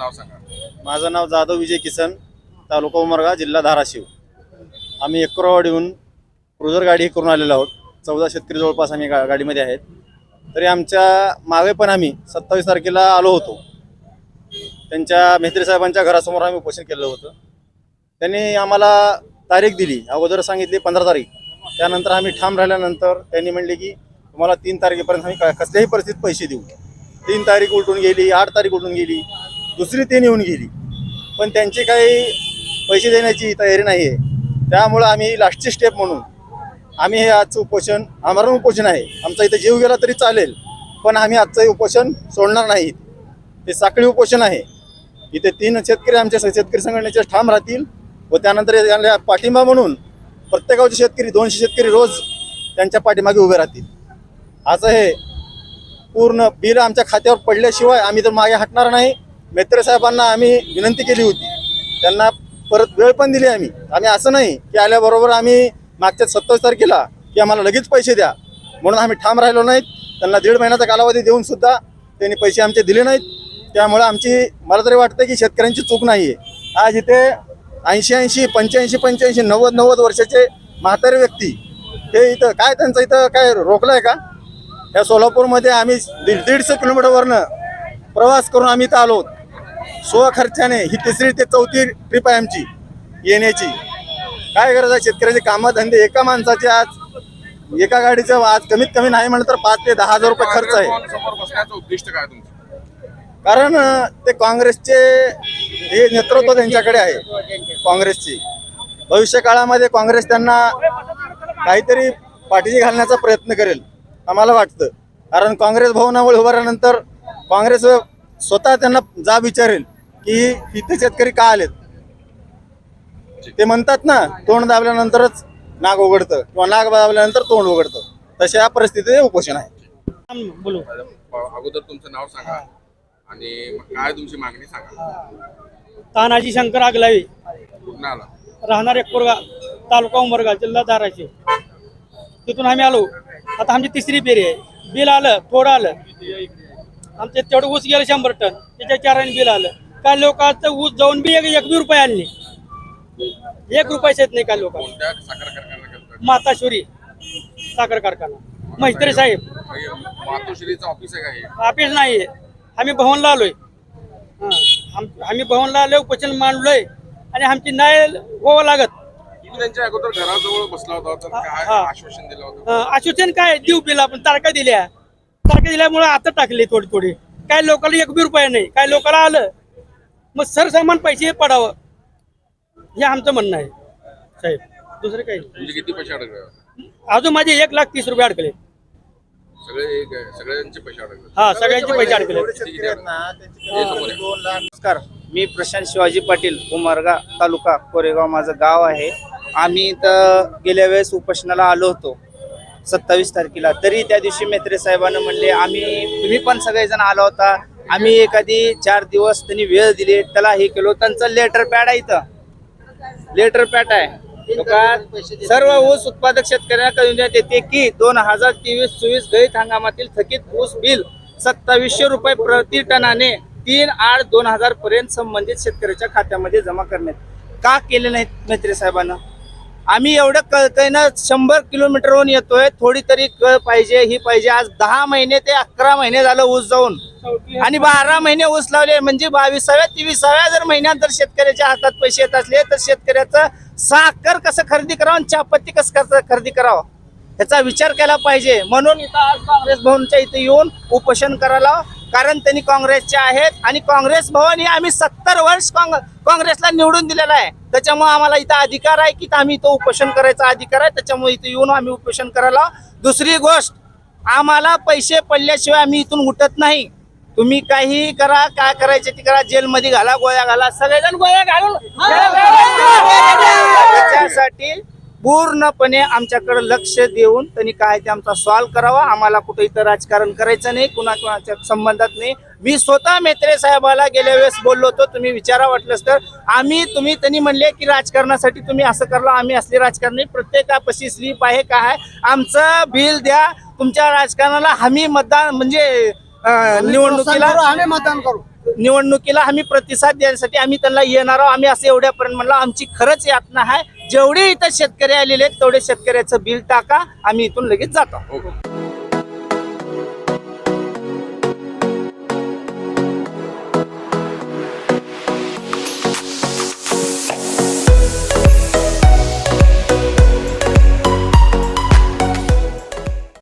तुमचं नाव सांगा. माझं नाव जाधव विजय किसन तालुका उमरगा जिल्हा धाराशिव. आम्ही एकरवाडीहून क्रुझर गाडी करून आलेलो आहोत. चौदा शेतकरी जवळपास आम्ही गा गाडीमध्ये आहेत. तरी आमच्या मागे पण आम्ही सत्तावीस तारखेला आलो होतो. त्यांच्या मेहत्री साहेबांच्या घरासमोर आम्ही उपोषण केलं होतं. त्यांनी आम्हाला तारीख दिली. अगोदर सांगितली पंधरा तारीख. त्यानंतर आम्ही ठाम राहिल्यानंतर त्यांनी म्हणले की तुम्हाला तीन तारखेपर्यंत आम्ही का- कसल्याही परिस्थितीत पैसे देऊ. तीन तारीख उलटून गेली आठ तारीख उलटून गेली. दुसरी तीन येऊन गेली. पण त्यांची काही पैसे देण्याची तयारी नाही आहे त्यामुळं आम्ही लास्टची स्टेप म्हणून आम्ही हे आजचं उपोषण आमरण उपोषण आहे. आमचा इथं जीव गेला तरी चालेल पण आम्ही आजचं हे उपोषण सोडणार नाहीत. ते साखळी उपोषण आहे. इथे तीन शेतकरी आमच्या शेतकरी संघटनेचे ठाम राहतील व त्यानंतर याला पाठिंबा म्हणून प्रत्येकाचे शेतकरी दोनशे शेतकरी रोज त्यांच्या पाठीमागे उभे राहतील. असं हे पूर्ण बिल आमच्या खात्यावर पडल्याशिवाय आम्ही तर मागे हटणार नाही. मेत्रे साहेबांना आम्ही विनंती केली होती. त्यांना परत वेळ पण दिली आम्ही. आम्ही असं नाही की आल्याबरोबर आम्ही मागच्या सत्तावीस तारखेला की आम्हाला लगेच पैसे द्या. म्हणून आम्ही ठाम राहिलो नाहीत. त्यांना दीड महिन्याचा कालावधी देऊन सुद्धा त्यांनी पैसे आमचे दिले नाहीत. त्यामुळे आमची मला तरी वाटतं की शेतकऱ्यांची चूक नाही आहे आज इथे ऐंशी ऐंशी पंच्याऐंशी पंच्याऐंशी नव्वद नव्वद वर्षाचे म्हातारे व्यक्ती हे इथं काय त्यांचं इथं काय रोखलं आहे का? या सोलापूरमध्ये आम्ही दीड दीडशे किलोमीटरवरनं प्रवास करून आम्ही इथं आलो स्वखर्चाने ही तिसरी ते चौथी ट्रिप आहे आमची येण्याची. काय गरज आहे? शेतकऱ्याचे कामं धंदे एका माणसाचे आज एका गाडीचं आज कमीत कमी नाही म्हणलं तर पाच ते दहा हजार रुपये खर्च आहे. उद्दिष्ट काय तुमचं कारण ते काँग्रेसचे हे नेतृत्व त्यांच्याकडे आहे काँग्रेसची. भविष्य काळामध्ये काँग्रेस त्यांना काहीतरी पाठीशी घालण्याचा प्रयत्न करेल आम्हाला वाटतं. कारण काँग्रेस भवनामुळे उभारल्यानंतर काँग्रेस स्वतः त्यांना जाब विचारेल. की इथे शेतकरी का आलेत? ते म्हणतात ना तोंड दाबल्यानंतरच नाग उघडतं किंवा नाग दाबल्यानंतर तोंड उघडतं. तशा परिस्थितीत हे उपोषण आहे. बोलू. अगोदर तुमचं नाव सांगा आणि मग काय तुमची मागणी सांगा. तानाजी शंकर आगलावी. राहणार एकपूरगा तालुका उंबरगा जिल्हा धाराशिव. तिथून आम्ही आलो. आता आमची तिसरी फेरी आहे. बिल आलं थोडं आलं. आमचे तेवढं ऊस गेलं शंभर टन. त्याच्या चाराने बिल आलं. काय लोकांचं ऊस जाऊन बी एक एक बी रुपये आणले? एक रुपयाचे येत नाही काय लोक कोणत्या साखर कारखाना माताश्वरी साखर कारखाना. मैत्री साहेब. मातोश्रीचं ऑफिस आहे का हे? ऑफिस नाही आम्ही भवनला आलोय. हं. आम- आम्ही भवनला आलोय उपोषण मांडलोय आणि आमची न्याय व्हावं लागत. तुम्ही त्यांच्या अगोदर घराजवळ बसला होता तर काय हा. आश्वासन दिलं होतं? अं, आश्वासन काय? देऊ बिल आपण तारखा दिल्या. तारखा दिल्यामुळे आता टाकले थोडी थोडी काय लोकांना एक बी रुपया नाही. काय लोकांना आलं मग सरसामान पैसे पडावं. हे आमचं म्हणणं आहे. साहेब दुसरं काही. तुमचे किती पैसे अडकले? अजून माझे एक लाख तीस रुपये अडकले. सगळे एक आहे. सगळ्यांचे पैसे अडकले. हा सगळ्यांचे पैसे अडकले. नमस्कार मी प्रशांत शिवाजी पाटील उमरगा तालुका कोरेगाव माझं गाव आहे. आम्ही इथं गेल्या वेळेस उपोषणाला आलो होतो सत्तावीस तारखेला. तरी त्या दिवशी मेत्रे साहेबांना म्हणले आम्ही तुम्ही पण सगळेजण आला होता आम्ही एखादी चार दिवस त्यांनी वेळ दिली त्याला हे केलो त्यांचं लेटर पॅड आहे इथं. लेटर पॅड आहे. सर्व ऊस उत्पादक शेतकऱ्यांना कळविण्यात येते की दोन हजार तेवीस चोवीस गळीत हंगामातील थकीत ऊस बिल सत्तावीसशे रुपये प्रति टनाने तीन आठ दोन हजार पर्यंत संबंधित शेतकऱ्याच्या खात्यामध्ये जमा करण्यात का केले नाहीत मैत्री साहेबांना? आम्ही एवढं कळकळीनं शंभर किलोमीटरहून येतोय थोडी तरी कळ पाहिजे ही पाहिजे. आज दहा महिने ते अकरा महिने झालं ऊस जाऊन. आणि बारा महिने ऊस लावले म्हणजे बावीसाव्या तेविसाव्या जर महिन्यात जर शेतकऱ्याच्या हातात पैसे येत असले तर शेतकऱ्याचं साखर कसं खरेदी करावं आणि चहापत्ती कसं कसं खरेदी करावं? ह्याचा विचार केला पाहिजे. म्हणून इथं आज काँग्रेस भवनच्या इथे येऊन उपोषण करायला कारण त्यांनी काँग्रेसचे आहेत आणि काँग्रेस भवन ही आम्ही सत्तर वर्ष काँग- काँग्रेसला निवडून दिलेलं आहे. त्याच्यामुळे आम्हाला इथं अधिकार आहे की आम्ही इथं उपोषण करायचा अधिकार आहे. त्याच्यामुळे इथं येऊन आम्ही उपोषण करायला दुसरी गोष्ट आम्हाला पैसे पडल्याशिवाय आम्ही इथून उठत नाही. तुम्ही काही करा काय करायचे ते करा. जेलमध्ये घाला गोळ्या घाला. सगळेजण गोळ्या घालून त्याच्यासाठी पूर्णपणे आमच्याकडे लक्ष देऊन त्यांनी काय ते आमचा सॉल्व करावा. आम्हाला कुठे इथं राजकारण करायचं नाही कुणा कुणाच्या संबंधात नाही. मी स्वतः मेत्रे साहेबाला गेल्या वेळेस बोललो होतो तुम्ही विचारा वाटलंच तर. आम्ही तुम्ही त्यांनी म्हणले की राजकारणासाठी तुम्ही असं करला आम्ही असले राजकारणी प्रत्येकापाशी स्लीप आहे काय आहे? आमचं बिल द्या. तुमच्या राजकारणाला हमी मतदान म्हणजे निवडणुकीला आम्ही मतदान करू. निवडणुकीला आम्ही प्रतिसाद देण्यासाठी आम्ही त्यांना येणार आहोत. आम्ही असं एवढ्यापर्यंत म्हणलं आमची खरंच यातना आहे. जेवढे इथं शेतकरी आलेले आहेत तेवढे शेतकऱ्याचं बिल टाका आम्ही इथून लगेच जातो.